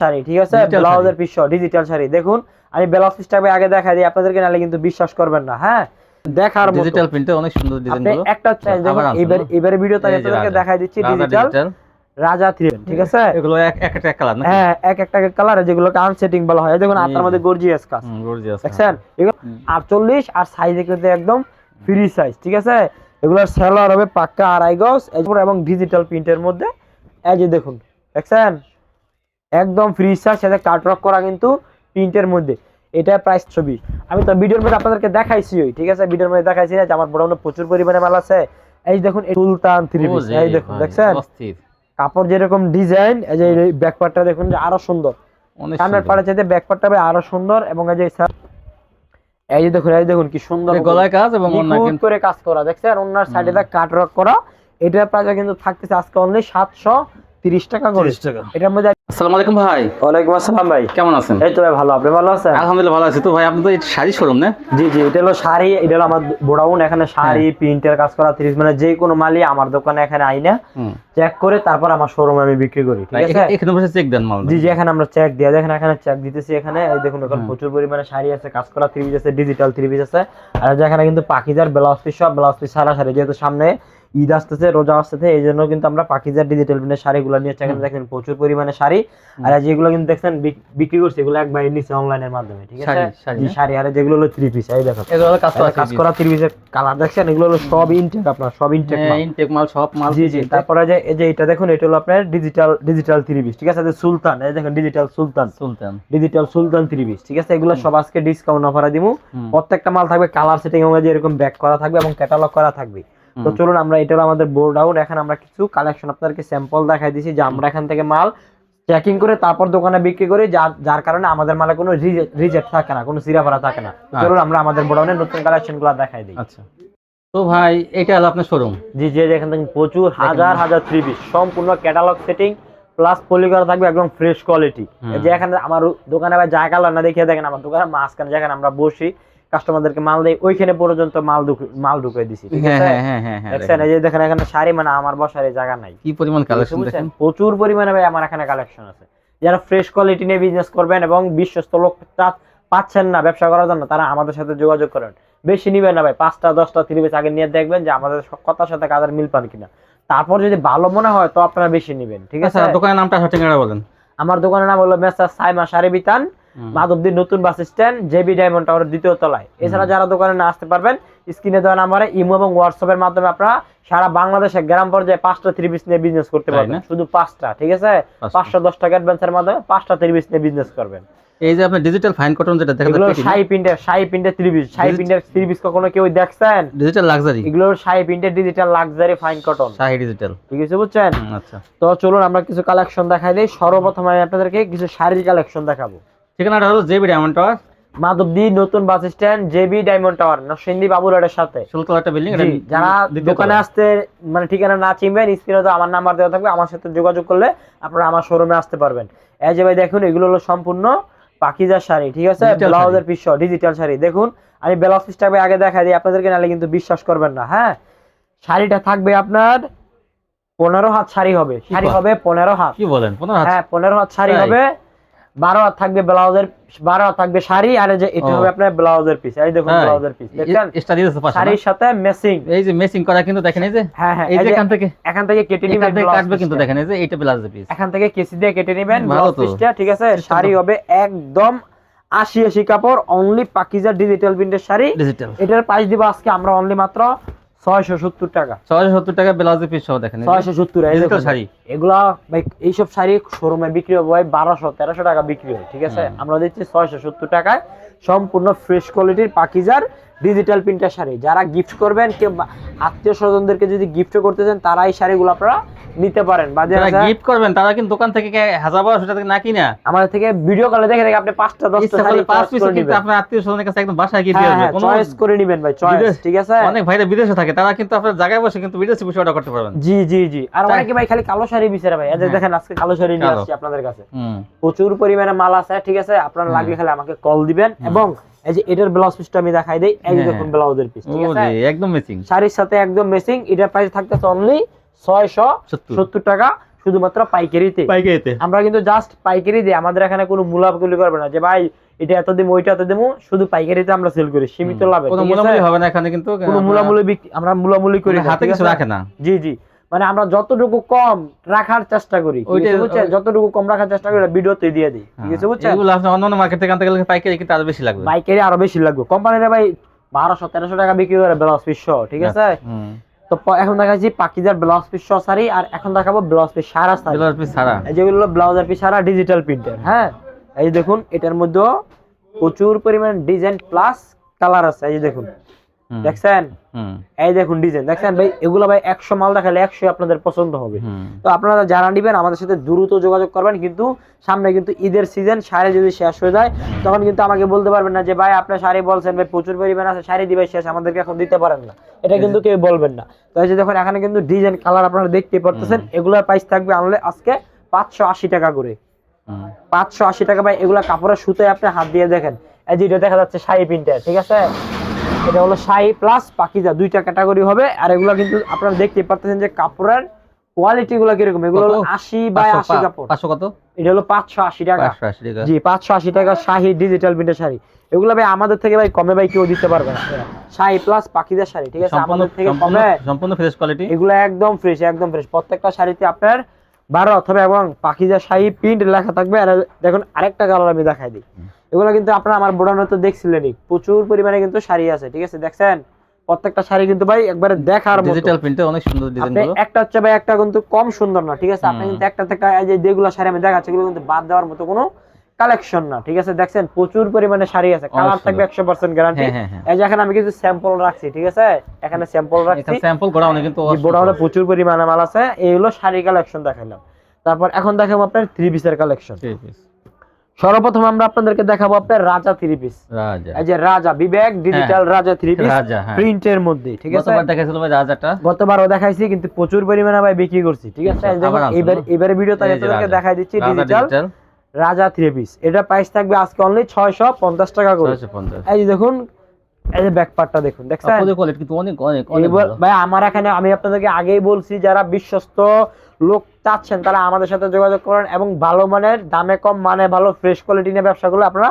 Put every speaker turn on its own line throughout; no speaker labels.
শাড়ি ঠিক আছে? ব্লাউজের পিস ডিজিটাল শাড়ি। দেখুন আমি ব্লাউজ পিসটা আগে দেখা দিই আপনাদেরকে নাহলে কিন্তু বিশ্বাস করবেন না হ্যাঁ? দেখার মতো।
ডিজিটাল প্রিন্টে অনেক সুন্দর ডিজাইনগুলো
একটা চাই দেখুন এবার? এবারে ভিডিওতে আমি আপনাদেরকে দেখাই দিচ্ছি ডিজিটাল রাজা থ্রি ঠিক আছে?
এগুলো এক এক একটা কালার না
হ্যাঁ এক একটা কালার যেগুলোকে আনসেটিং বলা হয়। দেখুন আপনার মধ্যে গর্জিয়াস কাজ।
গর্জিয়াস
দেখছেন? এগুলো
হুম।
আটচল্লিশ আর সাইজে কিন্তু একদম ফ্রি সাইজ ঠিক আছে? এগুলোর সেলার হবে পাক্কা আড়াই গজ এবং ডিজিটাল প্রিন্টের মধ্যে এই যে দেখুন দেখছেন? একদম ফ্রি সাইজ সাথে কাটরক করা কিন্তু প্রিন্টের মধ্যে। এটা প্রাইস ছবি। আমি তো ভিডিওর মধ্যে আপনাদেরকে দেখাইছি ওই ঠিক আছে? ভিডিওর মধ্যে দেখাইছি না যে আমার বড় প্রচুর পরিমাণে মাল আছে। এই দেখুন এই সুলতান থ্রি পিস এই দেখুন দেখছেন? কাপড় যেরকম ডিজাইন এই যে ব্যাকপার্টটা দেখুন যে আরও সুন্দর। সামনের পাড়ে চাইতে ব্যাকপার্টটা আরও সুন্দর এবং এই যে এই যে দেখুন এই দেখুন কি সুন্দর।
গলায় কাজ এবং
করে কাজ করা দেখছেন? ওনার সাইডে কাট রক করা। এটার প্রাইস কিন্তু থাকতেছে আজকে অনলি সাতশো তিরিশ টাকা করে।
টাকা।
এটার মধ্যে
আসসালামু আলাইকুম ভাই।
ওয়ালাইকুম আসসালাম ভাই।
কেমন আছেন?
এই তো ভাই ভালো আপনি ভালো আছেন?
আলহামদুলিল্লাহ ভালো আছি। তো ভাই আপনি তো শাড়ি শোরুম না?
জি জি এটা হলো শাড়ি এটা হলো আমার বোড়াউন এখানে শাড়ি
হ্যাঁ।
প্রিন্টের কাজ করা তিরিশ মানে যে কোনো মালই আমার দোকানে এখানে আইনা চেক করে তারপর আমার শোরুমে আমি বিক্রি করি ঠিক আছে?
এখানে বসে চেক দেন মাল
জি জি এখানে আমরা চেক দিয়ে দেখেন এখানে চেক দিতেছি এখানে। এই দেখুন এখন প্রচুর পরিমাণে শাড়ি আছে কাজ করা থ্রি পিস আছে ডিজিটাল থ্রি পিস আছে। আর এখানে কিন্তু পাকিজার ব্লাউজ পিস সব ব্লাউজ পিস সারা শাড়ি যেহেতু সামনে ঈদ আসতেছে রোজা আসতেছে এই জন্য কিন্তু আমরা পাকিজার ডিজিটাল প্রিন্টের শাড়িগুলো নিয়ে। এখানে দেখেন প্রচুর পরিমাণে শাড়ি। আর যেগুলো কিন্তু দেখছেন বিক্রি করছে এগুলো একবার নিচে অনলাইনের মাধ্যমে ঠিক আছে?
শাড়ি? শাড়ি
আর যেগুলো হলো থ্রি পিস এই দেখো।
এগুলো কাজ করা
কাজ করা থ্রি পিসের কালার দেখছেন? এগুলো হলো সব ইনটেক আপনার সব ইনটেক
ইনটেক মাল। সব মাল
জি জি তারপরে যে এই যে এটা দেখুন এটা হলো আপনার ডিজিটাল ডিজিটাল থ্রি পিস ঠিক আছে? যে সুলতান এই দেখেন digital Sultan.
Sultan.
Digital Sultan three piece ঠিক আছে? এগুলো সব আজকে ডিসকাউন্ট অফারে দিমু। প্রত্যেকটা মাল থাকবে কালার সেটিং অনুযায়ী এরকম ব্যাক করা থাকবে এবং ক্যাটালগ করা থাকবে। তো চলুন আমরা এটা হলো আমাদের বোর্ড ডাউন এখন আমরা কিছু কালেকশন আপনাদেরকে স্যাম্পল দেখাই দিছি যে আমরা এখান থেকে মাল চেকিং করে তারপর দোকানে বিক্রি করি যার যার কারণে আমাদের মালে কোনো রিজেক্ট থাকে না কোনো সিরাফারা থাকে না। চলুন আমরা আমাদের বোর্ডাউনের নতুন কালেকশনগুলো দেখাই দিই।
আচ্ছা। তো ভাই এটা হলো আপনার শোরুম
জি জি এখান থেকে প্রচুর হাজার হাজার থ্রি পিস সম্পূর্ণ ক্যাটালগ সেটিং প্লাস পলি করা থাকবে একদম ফ্রেশ কোয়ালিটি। যে এখানে আমার দোকানে আবার জায়গা না দেখিয়ে দেখেন আমার দোকানে মাঝখানে যেখানে আমরা বসি কাস্টমারদেরকে মাল দেই ওইখানে পর্যন্ত মাল মাল ঢুকে দিছি ঠিক
হ্যাঁ
আছে?
হ্যাঁ হ্যাঁ
দেখছেন এই যে দেখেন এখানে শাড়ি মানে আমার বসার জায়গা নাই।
কি পরিমাণ কালেকশন দেখেন?
প্রচুর পরিমাণে ভাই আমার এখানে কালেকশন আছে। যারা ফ্রেশ কোয়ালিটি নিয়ে বিজনেস করবেন এবং বিশ্বস্ত লোক তা- পাচ্ছেন না ব্যবসা করার জন্য তারা আমাদের সাথে যোগাযোগ করেন। বেশি নিবেন না ভাই পাঁচটা দশটা থ্রি পিস আগে নিয়ে দেখবেন যে আমাদের কথার সাথে কাজের মিল পান কিনা। তারপর যদি ভালো মনে হয় তো আপনারা বেশি নিবেন ঠিক আছে?
আচ্ছা দোকানের নামটা সঠিক বলেন?
আমার দোকানের নাম হলো মেসার সাইমা শাড়ি
হুম।
নতুন bus stand JB diamond tower দ্বিতীয় তলায়। এছাড়া যারা দোকানে না আসতে পারবেন স্ক্রিনে দেওয়া নাম্বারে ইমো এবং হোয়াটসঅ্যাপের মাধ্যমে আপনারা সারা বাংলাদেশে গ্রাম পর্যায়ে পাঁচটা থ্রি পিস নিয়ে বিজনেস করতে পারবেন। শুধু পাঁচটা ঠিক আছে? পাঁচশো দশ টাকা অ্যাডভান্সের মাধ্যমে পাঁচটা থ্রি পিস নিয়ে বিজনেস করবেন।
এই যে আপনার ডিজিটাল ফাইন কটন যেটা দেখেন
এগুলো শাই প্রিন্টের শাই প্রিন্টের থ্রি পিস শাই প্রিন্টের থ্রি পিস কখনো কেউ দেখছেন?
ডিজিটাল লাক্সারি
এগুলো শাই প্রিন্টের digital luxury fine cotton
Shahi digital
ঠিক আছে বুঝছেন?
আচ্ছা।
তো চলুন আমরা কিছু কালেকশন দেখাই দিই। সর্বপ্রথম আমি আপনাদেরকে কিছু শাড়ির কালেকশন দেখাবো।
ঠিকানাটা হলো জেবি ডায়মন্ড টাওয়ার।
মাধবদী নতুন bus stand JB diamond tower Narsingdi বাবুরহাটের সাথে।
একটা বিল্ডিং
যারা দোকানে আসতে মানে ঠিকানা না চিনবেন স্ক্রিনে তো আমার নাম্বার দেওয়া থাকবে আমার সাথে যোগাযোগ করলে আপনারা আমার শোরুমে আসতে পারবেন। এই যে ভাই দেখুন এগুলো হলো সম্পূর্ণ পাকিজার শাড়ি ঠিক আছে? ব্লাউজের পিস ডিজিটাল শাড়ি। দেখুন আমি ব্লাউজ পিসটা আগে দেখা দিই আপনাদেরকে নাহলে কিন্তু বিশ্বাস করবেন না হ্যাঁ? শাড়িটা থাকবে আপনার পনেরো হাত শাড়ি হবে। শাড়ি হবে পনেরো হাত।
কি বলেন পনেরো হাত
হ্যাঁ পনেরো হাত শাড়ি হবে। বারো হাত থাকবে ব্লাউজের বারো হাত থাকবে শাড়ি আর যে এটা হবে আপনার ব্লাউজের পিস এই দেখুন ব্লাউজের পিস দেখছেন?
এক্সট্রা দিয়েছে পাশে না?
শাড়ির সাথে মেসিং
এই যে মেসিং করা কিন্তু দেখেন এই যে
হ্যাঁ হ্যাঁ
এই যে এখান থেকে
এখান থেকে কেটে নিবেন
কাটবে কিন্তু দেখেন এই যে এইটা ব্লাউজ পিস
এখান থেকে কেসি দিয়ে কেটে নিবেন ব্লাউজ পিসটা ঠিক আছে? শাড়ি হবে একদম আশি আশি কাপড় অনলি পাকিজার ডিজিটাল প্রিন্টের শাড়ি।
ডিজিটাল
এটার প্রাইস দিব আজকে আমরা অনলি মাত্র ছয়শো সত্তর টাকা
ছয়শো সত্তর টাকা ব্লাউজের পিস সহ দেখেন এই যে।
ছয়শো সত্তর
Digital শাড়ি।
এগুলা ভাই এইসব শাড়ি শোরুমে বিক্রি হবে ভাই বারোশো তেরোশো টাকা বিক্রি হয় ঠিক আছে আমরা দিচ্ছি ছয়শো সত্তর টাকায় সম্পূর্ণ ফ্রেশ কোয়ালিটির পাকিজার ডিজিটাল প্রিন্টার শাড়ি। যারা গিফট করবেন কেউ আত্মীয় স্বজনদেরকে যদি গিফট করতে চান তারা এই শাড়িগুলো আপনারা নিতে পারেন। বাজারে
যারা গিফট করবেন তারা কিন্তু দোকান থেকে হাজার বারোশো টাকা না কিনা
আমাদের থেকে ভিডিও কলে দেখে দেখে আপনি পাঁচটা দশটা শাড়ি
পাঁচ পিস কিন্তু আপনার আত্মীয় স্বজনের কাছে একদম বাসায় গিয়ে দিয়ে
হ্যাঁ হ্যাঁ
কোনো
চয়েস করে নিবেন ভাই চয়েস ঠিক আছে?
অনেক ভাইরা বিদেশে থাকে তারা কিন্তু আপনার জায়গায় বসে কিন্তু বিদেশে বসে অর্ডার করতে পারবেন।
জি জি জি। আর অনেকে ভাই খালি কালো শাড়ি বিচারে ভাই। এই
হ্যাঁ।
দেখেন আজকে কালো শাড়ি নিয়ে আসছি আপনাদের কাছে। প্রচুর পরিমাণে মাল আছে ঠিক আছে? আপনার। লাগলে খালি আমাকে কল দিবেন এবং এই যে এটার ব্লাউজ পিসটা আমি দেখাই দেই এই যে
হ্যাঁ।
দেখুন ব্লাউজের পিস ঠিক আছে?
একদম ম্যাচিং
শাড়ির সাথে একদম ম্যাচিং প্রাইস থাকতেছে অনলি ছয়শো
সত্তর।
সত্তর। টাকা শুধুমাত্র পাইকারিতে।
পাইকারিতে।
আমরা কিন্তু জাস্ট পাইকারি দিই আমাদের এখানে কোনো মুলাগুলি করবে না যে ভাই এটা এত দিম ওইটা এত দিমু শুধু পাইকারিতে আমরা সেল করি সীমিত লাভে
কোনো? মূলামূলি হবে না এখানে কিন্তু
কোনো মুলামুলি আমরা মুলামুলি করি
হাতে কিছু রাখে না।
জি জি। মানে আমরা যতটুকু কম রাখার চেষ্টা করি বুঝছেন? যতটুকু কম রাখার চেষ্টা করি ভিডিওতে দিয়ে দিই ঠিক আছে বুঝছেন?
এগুলো আপনি অন্য মার্কেট থেকে আনতে গেলে পাইকারি বেশি লাগবে।
বাইকেরই আরও বেশি লাগবে। কোম্পানিরা ভাই বারোশো তেরোশো টাকা বিক্রি করে ব্লাউজ পিস ঠিক আছে? তো এখন দেখাচ্ছি পাকিজার ব্লাউজ পিস সহ শাড়ি আর এখন দেখাবো ব্লাউজ পিস সারা শাড়ি।
এগুলোর পিস
এই যেগুলো ব্লাউজের পিস সারা ডিজিটাল প্রিন্টের হ্যাঁ? এই দেখুন এটার মধ্যেও প্রচুর পরিমাণ ডিজাইন প্লাস কালার আছে এই দেখুন। দেখছেন? এই দেখুন ডিজাইন দেখছেন ভাই? এগুলো ভাই একশো মাল দেখালে একশো আপনাদের পছন্দ হবে। তো আপনারা যারা নিবেন আমাদের সাথে দ্রুত যোগাযোগ করবেন কিন্তু সামনে কিন্তু ঈদের সিজন শাড়ি যদি শেষ হয়ে যায় তখন কিন্তু আমাকে বলতে পারবেন না যে ভাই আপনার শাড়ি বলছেন ভাই প্রচুর পরিমাণ আছে শাড়ি দিবে শেষ আমাদেরকে এখন দিতে পারেন না। এটা কিন্তু কেউ বলবেন না। তো এই যে দেখুন এখানে কিন্তু ডিজাইন কালার আপনারা দেখতে পারতেছেন। এগুলোর প্রাইস থাকবে আনলে আজকে পাঁচশো আশি টাকা করে। পাঁচশো আশি টাকা ভাই এগুলা কাপড়ের সুতোয় আপনি হাত দিয়ে দেখেন। এই যে এটা দেখা যাচ্ছে শাড়ি প্রিন্টার ঠিক আছে? এটা হলো শাড়ি প্লাস পাকিজা দুইটা ক্যাটাগরি হবে। আর এগুলো কিন্তু আপনারা দেখতে পারতেছেন যে কাপড়ের কোয়ালিটি গুলো কীরকম? এগুলো হলো? আশি বাই আশি কাপড়।
পাঁচশো কত?
এটা হলো পাঁচশো আশি টাকা। জি পাঁচশো আশি টাকা শাহি ডিজিটাল প্রিন্টের শাড়ি। এগুলো ভাই আমাদের থেকে ভাই কমে ভাই কেউ দিতে পারবে না। শাহি প্লাস পাকিজার শাড়ি ঠিক আছে? আমাদের থেকে কমে
সম্পূর্ণ ফ্রেশ কোয়ালিটি
এগুলো একদম ফ্রেশ একদম ফ্রেশ প্রত্যেকটা শাড়িতে আপনার বারো অথবা এবং পাখিজা শাড়ি প্রিন্ট লেখা থাকবে। আর দেখুন আরেকটা কালার আমি দেখাই দিই। এগুলো কিন্তু আপনারা আমার বোড়ানো তো দেখছিলেনই। প্রচুর পরিমাণে কিন্তু শাড়ি আছে ঠিক আছে? দেখছেন? প্রত্যেকটা শাড়ি কিন্তু ভাই একবারে দেখার মতো।
ডিজিটাল প্রিন্টে অনেক সুন্দর ডিজাইনগুলো।
একটা হচ্ছে ভাই একটা কিন্তু কম সুন্দর না ঠিক আছে? আপনি কিন্তু একটা থেকে এই যে যেগুলো শাড়ি আমি দেখাচ্ছি এগুলো কিন্তু বাদ দেওয়ার মতো কোনো কালেকশন না ঠিক আছে? দেখছেন? প্রচুর পরিমাণে শাড়ি আছে। কালার থাকবে একশো পার্সেন্ট গ্যারান্টি
হ্যাঁ হ্যাঁ
এই যে এখানে আমি কিছু স্যাম্পল রাখছি ঠিক আছে? এখানে স্যাম্পল রাখছি।
স্যাম্পল করা অনেক কিন্তু
বড় হলে প্রচুর পরিমাণে মাল আছে। এই হলো শাড়ি কালেকশন দেখালাম তারপর এখন দেখাবো আপনার থ্রি পিসের কালেকশন
থ্রি পিস
সর্বপ্রথম আমরা আপনাদেরকে দেখাবো আপনার রাজা থ্রি পিস
রাজা।
এই যে Raja Bibek digital Raja three piece
হ্যাঁ।
প্রিন্টের মধ্যে ঠিক আছে?
গতবার দেখাইছিল ভাই রাজাটা।
গতবারও দেখাইছি কিন্তু প্রচুর পরিমাণে ভাই বিক্রি করছি ঠিক আছে?
আনছো
এবার
ভিডিও
এবারে ভিডিওতে
এই
আপনাদেরকে দেখাই দিচ্ছি ডিজিটাল রাজা থ্রি পিস এটা প্রাইস থাকবে আজকে অনলি ছয়শো পঞ্চাশ টাকা করে। এই যে দেখুন এই যে ব্যাক পার্টটা দেখুন দেখছেন?
কাপড়ের কোয়ালিটি কিন্তু অনেক অনেক অনেক
ভাই আমার এখানে আমি আপনাদেরকে আগেই বলছি যারা বিশ্বস্ত লোক চাচ্ছেন তারা আমাদের সাথে যোগাযোগ করেন এবং ভালো মানের দামে কম মানে ভালো ফ্রেশ কোয়ালিটি নিয়ে ব্যবসা করলে আপনারা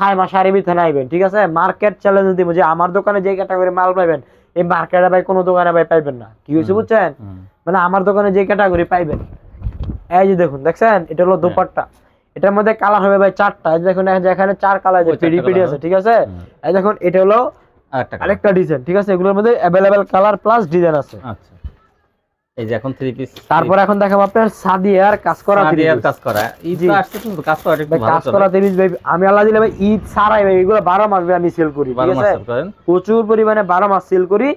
ছয় মাস আরে ভিতরে আইবেন ঠিক আছে? মার্কেট চ্যালেঞ্জ দিব যে আমার দোকানে যে ক্যাটাগরি মাল পাইবেন এই মার্কেটে ভাই কোনো দোকানে ভাই পাইবেন না। কি হয়েছে বুঝছেন? মানে আমার দোকানে যে ক্যাটাগরি পাইবেন এই যে দেখুন দেখছেন? এটা হলো দোপাট্টা। এটার মধ্যে কালার হবে ভাই চারটা। এই দেখুন এখানে চার কালার
চারটা
পিডি পিডি আছে ঠিক আছে? এই দেখুন এটা হলো আরেকটা ডিজাইন ঠিক আছে? এগুলোর মধ্যে অ্যাভেলেবেল কালার প্লাস ডিজাইন আছে।
আচ্ছা। এই যে এখন থ্রি পিস
তারপর এখন দেখাবো আপনার সাদিয়ার কাজ করা
আর কাজ করা। ঈদ। আসছে কিন্তু কাজ করা একটু ভালো
কাজ করা তিরিশ ভাই আমি আল্লাহ দিলে ভাই ঈদ ছাড়াই ভাই এগুলো বারো মাস ভাই আমি সেল করি ঠিক আছে? প্রচুর পরিমাণে বারো মাস সেল করি।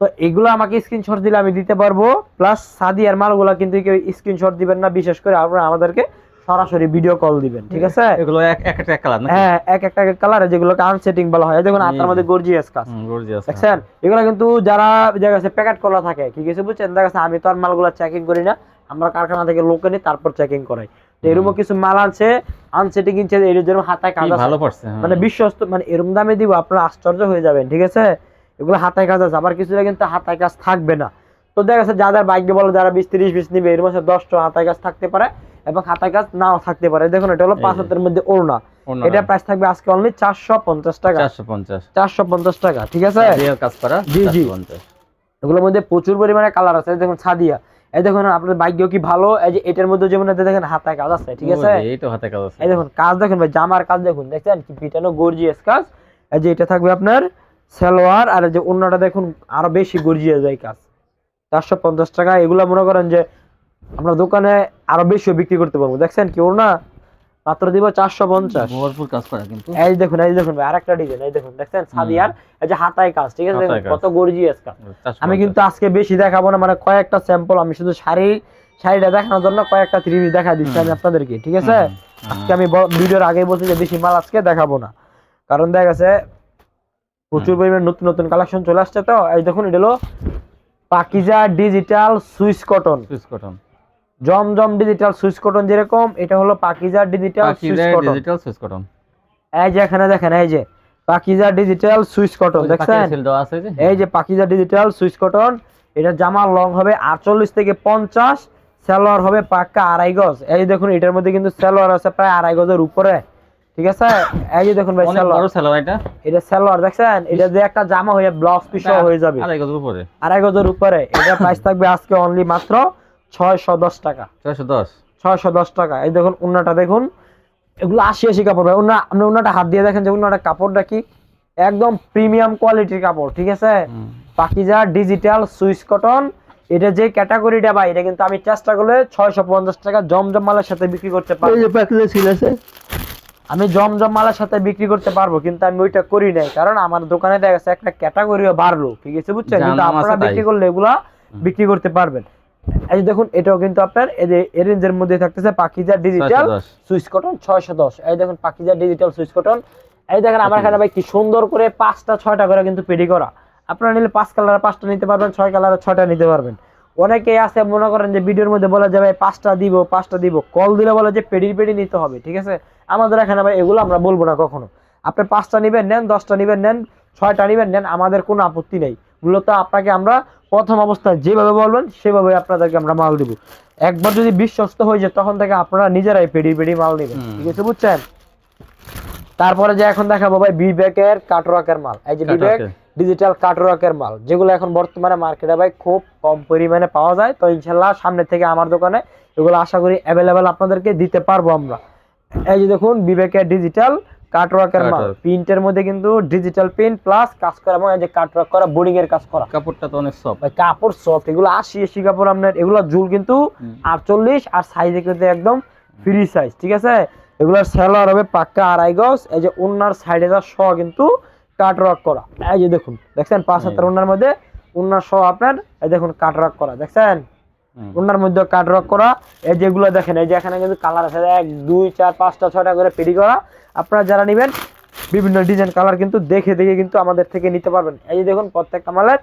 তো এগুলো আমাকে স্ক্রিনশট দিলে আমি দিতে পারব। প্লাস সাদিয়ার মালগুলো কিন্তু কেউ স্ক্রিনশট দিবেন না বিশেষ করে আপনারা আমাদেরকে সরাসরি ভিডিও কল দিবেন ঠিক আছে?
এগুলো এক এক একটা কালার না
হ্যাঁ এক একটা কালার যেগুলোকে আনসেটিং বলা হয়। দেখুন আপনার মধ্যে গর্জিয়াস কাজ।
গর্জিয়াস
দেখছেন? এগুলো কিন্তু যারা দেখা গেছে প্যাকেট করা থাকে কি কিছু বুঝছেন? দেখা আমি তো আর মালগুলো চেকিং করি না। আমরা কারখানা থেকে লোকে নিই তারপর চেকিং করাই। তো এরকম কিছু মাল আছে আনসেটিং কিনছে এর জন্য হাতায় কাজ
ভালো পড়ছে হ্যাঁ।
মানে বিশ্বস্ত মানে এরকম দামে দিব আপনারা আশ্চর্য হয়ে যাবেন ঠিক আছে? এগুলো হাতায় কাজ আছে আবার কিছুটা কিন্তু হাতায় কাজ থাকবে না। তো দেখা যাচ্ছে যাদের বাইকে বলো যারা বিশ তিরিশ বিশ নিবে এর মধ্যে দশটা হাতায় কাজ থাকতে পারে। এবং হাতায় কাজ নাও থাকতে পারে। দেখুন এটা হলো পাঁচ। হাতের মধ্যে ওড়না। এটা প্রাইস থাকবে আজকে অনলি চারশো পঞ্চাশ টাকা।
চারশো পঞ্চাশ।
চারশো পঞ্চাশ টাকা ঠিক আছে?
কাজ করা
জি, জি।
450
এগুলোর মধ্যে প্রচুর পরিমাণে কালার আছে। দেখুন সাদিয়া এই দেখুন আপনার ভাগ্য কি ভালো? এই যে এটার মধ্যে যেমন দেখেন হাতায় কাজ আছে ঠিক আছে?
এই তো হাতে কাজ আছে।
এই দেখুন কাজ দেখুন ভাই জামার কাজ দেখুন দেখছেন? কি পিটানো গর্জিয়াস কাজ। এই যে এটা থাকবে আপনার সালোয়ার আর যে অন্যটা দেখুন আরও বেশি গর্জিয়াস যায় কাজ। চারশো পঞ্চাশ টাকা এগুলো মনে করেন যে আমরা দোকানে আরও বেশিও বিক্রি করতে পারব। দেখছেন কি ওর না মাত্র দিব চারশো পঞ্চাশ।
ভরপুর কাজ করা কিন্তু।
এই দেখুন এই দেখুন ভাই আরেকটা ডিজাইন এই দেখুন দেখছেন? সাদিয়ার এই যে হাতায় কাজ ঠিক আছে। কত গর্জিয়াস কাজ। আমি কিন্তু আজকে বেশি দেখাবো না মানে কয়েকটা স্যাম্পল আমি শুধু শাড়ি শাড়িটা দেখানোর জন্য কয়েকটা থ্রি পিস দেখা দিচ্ছি আমি আপনাদেরকে ঠিক আছে। আজকে আমি ভিডিওর আগে বলছি যে বেশি মাল আজকে দেখাবো না। কারণ দেখা গেছে প্রচুর পরিমাণে নতুন নতুন কালেকশন চলে আসছে তো। এই দেখুন এটা হলো Pakiza digital Swiss cotton
Swiss cotton
Zamzam digital Swiss cotton যেরকম এটা হলো Pakiza digital Swiss cotton
digital Swiss cotton
এই যে এখানে দেখেন এই যে পাকিজা ডিজিটাল সুইস কটন দেখছেন? এই যে। পাকিজা ডিজিটাল সুইচ কটন এটা জামার লং হবে আটচল্লিশ থেকে পঞ্চাশ সালোয়ার হবে পাক্কা আড়াই গজ। এই দেখুন এটার মধ্যে কিন্তু সালোয়ার আছে প্রায় আড়াই গজের উপরে। ঠিক আছে? এই যে দেখুন ভাই সালোয়ার।
সালোয়ার এটা।
এটা সালোয়ার দেখছেন? এটা যে একটা জামা হয়ে ব্লাউজ পিস হয়ে যাবে।
আড়াই গজের উপরে।
আড়াই গজের উপরে। এটা প্রাইস থাকবে আজকে অনলি মাত্র ছয়শো দশ টাকা।
ছয়শো দশ?
ছয়শো দশ টাকা। এই দেখুন উন্নাটা দেখুন। এগুলো আশি আশি কাপড় ভাই। উন্না আপনি উন্নাটা হাত দিয়ে দেখেন যে উন্নাটা কাপড়টা কি একদম প্রিমিয়াম কোয়ালিটির কাপড় ঠিক আছে? Pakiza digital Swiss cotton. এটা যে ক্যাটাগরিটা ভাই এটা কিন্তু আমি চেষ্টা করলে ছয়শো পঞ্চাশ টাকা জমজম মালের সাথে বিক্রি করতে পারব। আমি জমজম মালের সাথে বিক্রি করতে পারব কিন্তু আমি ওইটা করি নাই। কারণ আমার দোকানে দেখা গেছে একটা ক্যাটাগরিও বাড়লো ঠিক আছে? বুঝছেন? কিন্তু আপনারা বিক্রি করলে এগুলা বিক্রি করতে পারবেন। এই দেখুন এটাও কিন্তু আপনার এই যে রেঞ্জের মধ্যে থাকতেছে পাকিজা ডিজিটাল সুইচ কটন ছয়শো দশ। এই দেখুন পাকিজা ডিজিটাল সুইচ কটন এই দেখেন আমার এখানে ভাই কি সুন্দর করে পাঁচটা ছয়টা করে কিন্তু পেডি করা। আপনারা নিলে পাঁচ কালার পাঁচটা নিতে পারবেন ছয় কালার ছয়টা নিতে পারবেন। অনেকেই আছে মনে করেন যে ভিডিওর মধ্যে বলা যাবে পাঁচটা দিব পাঁচটা দিব। কল দিলে বলে যে পেডির পেডি নিতে হবে ঠিক আছে? আমাদের এখানে ভাই এগুলো আমরা বলব না কখনো। আপনি পাঁচটা নিবেন নেন দশটা নিবেন নেন ছয়টা নিবেন নেন আমাদের কোনো আপত্তি নেই। মূলত আপনাকে আমরা প্রথম অবস্থায় যেভাবে বলবেন সেভাবে আপনাদেরকে আমরা মাল দিব। একবার যদি বিশ্বস্ত হয়ে যায় তখন থেকে আপনারা নিজেরাই পেডি পেডি মাল নেবেন। ঠিক আছে বুঝছেন? তারপরে যে এখন দেখাবো ভাই বিবেকের কাটরকের মাল। এই যে বিবেক। ডিজিটাল কাটরকের মাল যেগুলো এখন বর্তমানে মার্কেটে ভাই খুব কম পরিমাণে পাওয়া যায়। তো ইনশাল্লাহ সামনে থেকে আমার দোকানে এগুলো আশা করি অ্যাভেলেবেল আপনাদেরকে দিতে পারব আমরা। এই যে দেখুন বিবেকের ডিজিটাল কাটওয়ার্কের মাল। প্রিন্টের মধ্যে কিন্তু ডিজিটাল প্রিন্ট প্লাস কাজ করা এবং এই যে কাটওয়ার্ক করা বোর্ডিং এর কাজ করা।
কাপড়টা তো অনেক সফট
ভাই কাপড় সফট এগুলো আশি আশি কাপড় আপনার এগুলো ঝুল কিন্তু
হুম।
আটচল্লিশ আর সাইজে কিন্তু একদম ফ্রি সাইজ ঠিক আছে? এগুলোর সেলার হবে পাক্কা আড়াই গজ এই যে উন্নার সাইডে যা শ কিন্তু করা। এই যে দেখুন দেখছেন? পাঁচ হাতের উন্নার মধ্যে শ আপনার এই দেখুন করা দেখছেন? উন্নার মধ্যে করা। এই যেগুলো দেখেন এই যে এখানে কিন্তু কালার আছে এক দুই চার পাঁচটা ছয়টা করে পেডি করা। আপনারা যারা নেবেন বিভিন্ন ডিজাইন কালার কিন্তু দেখে দেখে কিন্তু আমাদের থেকে নিতে পারবেন। এই যে দেখুন প্রত্যেকটা মালের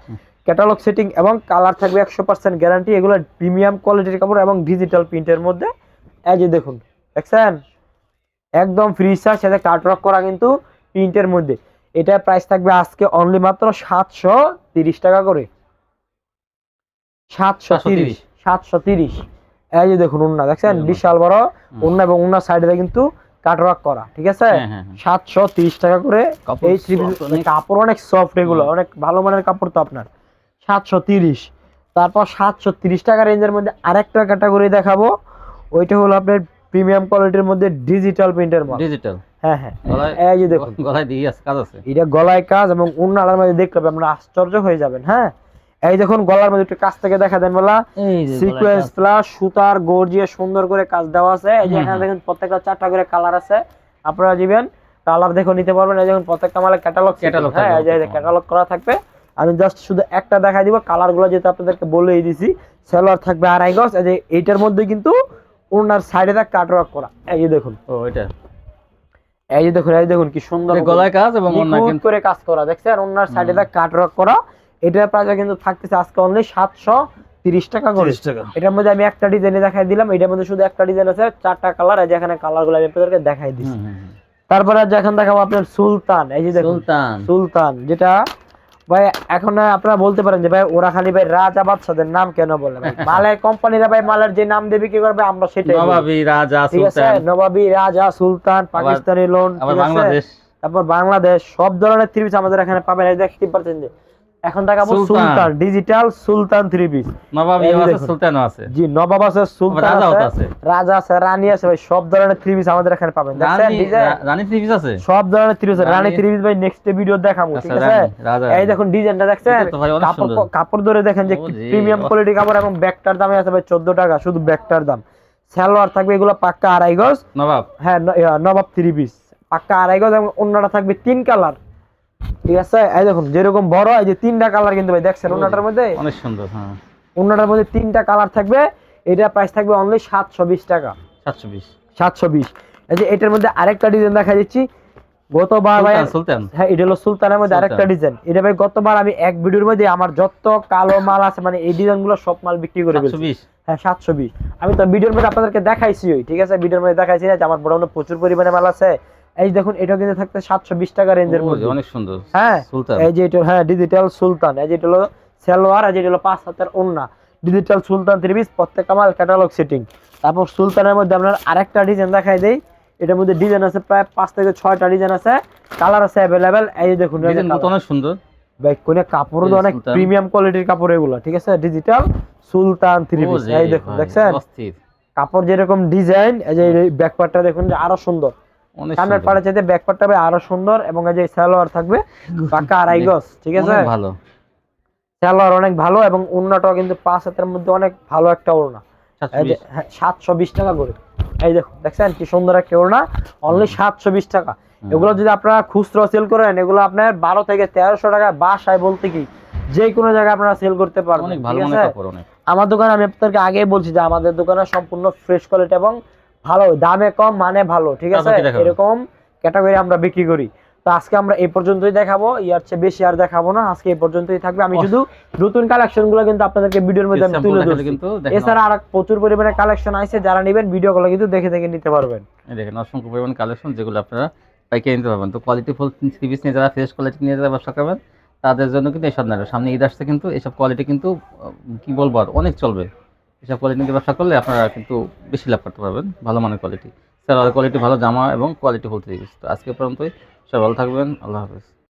ক্যাটালগ সেটিং এবং কালার থাকবে একশো পার্সেন্ট গ্যারান্টি এগুলো প্রিমিয়াম কোয়ালিটির কাপড় এবং ডিজিটাল প্রিন্টের মধ্যে। এই যে দেখুন দেখছেন? একদম ফ্রি সাইজ সাথে কাটরক করা কিন্তু প্রিন্টের মধ্যে। এটা প্রাইস থাকবে আজকে অনলি মাত্র সাতশো তিরিশ টাকা করে। সাতশো তিরিশ সাতশো তিরিশ। এই যে দেখুন উন্না দেখছেন? বিশাল বড়। উন্না এবং উন্নার সাইডে কিন্তু কাটরক করা ঠিক আছে?
হ্যাঁ, হ্যাঁ, হ্যাঁ।
সাতশো তিরিশ টাকা করে এই। কাপড় অনেক সফট এগুলো অনেক ভালো মানের কাপড় তো আপনার। সাতশো তিরিশ। তারপর সাতশো তিরিশ টাকা রেঞ্জের মধ্যে আরেকটা ক্যাটাগরি দেখাবো। ওইটা হলো আপনার প্রিমিয়াম কোয়ালিটির মধ্যে ডিজিটাল প্রিন্টের মাল।
ডিজিটাল
হ্যাঁ হ্যাঁ। এই যে দেখুন।
গলায় দিয়ে কাজ আছে?
এটা গলায় কাজ এবং উন্নালার মধ্যে দেখতে দেখলে আপনারা আশ্চর্য হয়ে যাবেন হ্যাঁ? এই দেখুন গলার মধ্যে একটু কাছ থেকে দেখা দেন বলা। সিকোয়েন্স প্লাস সুতার গর্জিয়ে সুন্দর করে কাজ দেওয়া আছে। এই যে এখানে। দেখুন প্রত্যেকটা চারটা করে কালার আছে। আপনারা দিবেন কালার দেখে নিতে পারবেন। এই দেখুন প্রত্যেকটা মালের ক্যাটালগ
Catalog
হ্যাঁ এই যে ক্যাটালগ করা থাকবে। আমি জাস্ট শুধু একটা দেখাই দিব কালারগুলো যেটা আপনাদেরকে বলেই দিছি সেলোয়ার থাকবে আড়াই গজ এই যে এইটার মধ্যে কিন্তু ওনার সাইডে থাক কাটওয়ার্ক করা। এই যে দেখুন।
ও এটা।
এই যে দেখুন এই দেখুন কি সুন্দর
গলায় কাজ এবং কিন্তু
করে কাজ করা। দেখছেন? ওনার সাইডে থাক কাটওয়ার্ক করা। এটার প্রাইস কিন্তু থাকতেছে আজকে অনলি সাতশো তিরিশ টাকা করে।
টাকা।
এটার মধ্যে আমি একটা ডিজাইনে দেখাই দিলাম এটার মধ্যে শুধু একটা ডিজাইন আছে চারটা কালার এই যে এখানে কালারগুলো আমি আপনাদেরকে দেখাই দিচ্ছি। তারপরে আর যে এখন দেখাবো আপনার সুলতান এই যে দেখুন।
সুলতান।
সুলতান যেটা ভাই এখন আপনারা বলতে পারেন যে ভাই ওরা খালি ভাই রাজা বাদশাদের নাম কেন বলে? ভাই মালের কোম্পানিরা ভাই মালের যে নাম দেবে কি করবে আমরা সেটাই।
নবাবী রাজা সুলতান।
নবাবী রাজা সুলতান পাকিস্তানি লোন
বাংলাদেশ।
তারপর বাংলাদেশ সব ধরনের থ্রি আমাদের এখানে পাবেন। এই দেখতে পাচ্ছেন যে এখন দেখাবো
Sultan.
Digital Sultan three piece
Nawabi
এই
আছে।
জি নবাব আছে সুলতান আছে। রাজা আছে রানী আছে ভাই সব ধরনের থ্রি পিস আমাদের এখানে পাবেন।
রানী থ্রি পিস আছে?
সব ধরনের three piece Rani three piece ভাই নেক্সট ভিডিও দেখাবো
আচ্ছা,
ঠিক আছে? এই দেখুন ডিজাইনটা দেখছেন? কাপড় কাপড় ধরে দেখেন যে প্রিমিয়াম। কোয়ালিটি কাপড় এবং ব্যাগটার দামে আছে ভাই চোদ্দ টাকা শুধু ব্যাগটার দাম। সালোয়ার থাকবে এগুলো পাক্কা আড়াই গজ।
নবাব।
হ্যাঁ নবাব থ্রি পিস পাক্কা আড়াই গজ এবং অন্যটা থাকবে তিন কালার। ঠিক আছে? এই দেখুন যেরকম বড় এই যে তিনটা কালার কিন্তু ভাই দেখছেন অন্যটার মধ্যে?
অনেক সুন্দর হ্যাঁ।
অন্যটার মধ্যে তিনটা কালার থাকবে এটা প্রাইস থাকবে অনলি সাতশো বিশ টাকা।
সাতশো বিশ।
সাতশো বিশ। এই যে এটার মধ্যে আরেকটা ডিজাইন দেখা দিচ্ছি গতবার ভাই
সুলতান
হ্যাঁ এটা হলো সুলতানের মধ্যে আরেকটা ডিজাইন এটা ভাই গতবার আমি এক ভিডিওর মধ্যে আমার যত কালো মাল আছে মানে এই ডিজাইনগুলো সব মাল বিক্রি করে
সাতশো
ফেলছি
বিশ।
হ্যাঁ সাতশো বিশ। আমি তো ভিডিওর মধ্যে আপনাদেরকে দেখাইছি ওই ঠিক আছে? ভিডিওর মধ্যে দেখাইছি না যে আমার বড় প্রচুর পরিমাণে মাল আছে। এই দেখুন এটা কিন্তু থাকতে সাতশো বিশ টাকা রেঞ্জের মধ্যে
অনেক সুন্দর।
হ্যাঁ
সুলতান।
এই যে এটা হ্যাঁ ডিজিটাল সুলতান। এই যে এটা হলো সালোয়ার এই যে এটা হলো পাঁচ হাতের ওন্না ডিজিটাল সুলতান থ্রি পিস প্রত্যেক মাল ক্যাটালগ সেটিং তারপর সুলতানের মধ্যে আপনার আরেকটা ডিজাইন দেখাই দেই। এটার মধ্যে ডিজাইন আছে প্রায় পাঁচ থেকে ছয়টা ডিজাইন আছে। কালার আছে অ্যাভেলেবেল এই দেখুন
অনেক সুন্দর।
ভাই কোনে কাপড় তো অনেক প্রিমিয়াম কোয়ালিটির কাপড় এগুলো ঠিক আছে? ডিজিটাল সুলতান থ্রি পিস এই দেখুন দেখছেন? কাপড় যেরকম ডিজাইন এই যে ব্যাকপার্টটা দেখুন যে আরও সুন্দর। সামনের। পাড়ে চাইতে ব্যাকপার্টটা হবে আরও সুন্দর এবং এই যে সালোয়ার থাকবে পাকা আড়াই গজ ঠিক আছে?
ভালো।
সালোয়ার অনেক ভালো এবং ওড়নাটাও কিন্তু পাঁচ হাতের মধ্যে অনেক ভালো একটা ওড়না। এই যে
720
হ্যাঁ, সাতশো বিশ টাকা করে। এই দেখুন দেখছেন কি সুন্দর একটা ওড়না? অনলি সাতশো বিশ টাকা। এগুলো যদি আপনারা খুচরো সেল করেন এগুলো আপনার বারো থেকে তেরোশো টাকা বাসায় বলতে কি যে কোনো জায়গায় আপনারা সেল করতে পারবেন আমার দোকানে আমি আপনাদেরকে আগেই বলছি যে আমাদের দোকানে সম্পূর্ণ ফ্রেশ কোয়ালিটি এবং ভালো দামে কম মানে ভালো ঠিক আছে? এরকম ক্যাটাগরি আমরা বিক্রি করি। তো আজকে আমরা এই পর্যন্তই দেখাবো ইয়ার চেয়ে বেশি আর দেখাবো না। আজকে এই পর্যন্তই থাকবে। আমি শুধু নতুন কালেকশনগুলো কিন্তু আপনাদেরকে ভিডিওর মধ্যে আমি তুলে ধরছি। এছাড়া আর প্রচুর পরিমাণে কালেকশন আছে যারা নেবেন ভিডিও গুলো কিন্তু দেখে দেখে নিতে পারবেন।
এই দেখেন অসংখ্য পরিমাণ কালেকশন যেগুলো আপনারা পাইকারি নিতে পারবেন। তো কোয়ালিটি ফুল পিস নিয়ে যারা ফ্রেশ কোয়ালিটি নিয়ে যারা ব্যবসা করবেন তাদের জন্য কিন্তু এইসব নাটক সামনে ঈদ আসছে কিন্তু এইসব কোয়ালিটি কিন্তু কি বলব আর অনেক চলবে। এসব কোয়ালিটি নিয়ে ব্যবসা করলে আপনারা কিন্তু বেশি লাভ করতে পারবেন, ভালো মানের কোয়ালিটি স্যার কোয়ালিটি ভালো, জামা এবং কোয়ালিটি থ্রি তো আজকে পর্যন্তই। সবাই ভালো থাকবেন। আল্লাহ হাফেজ।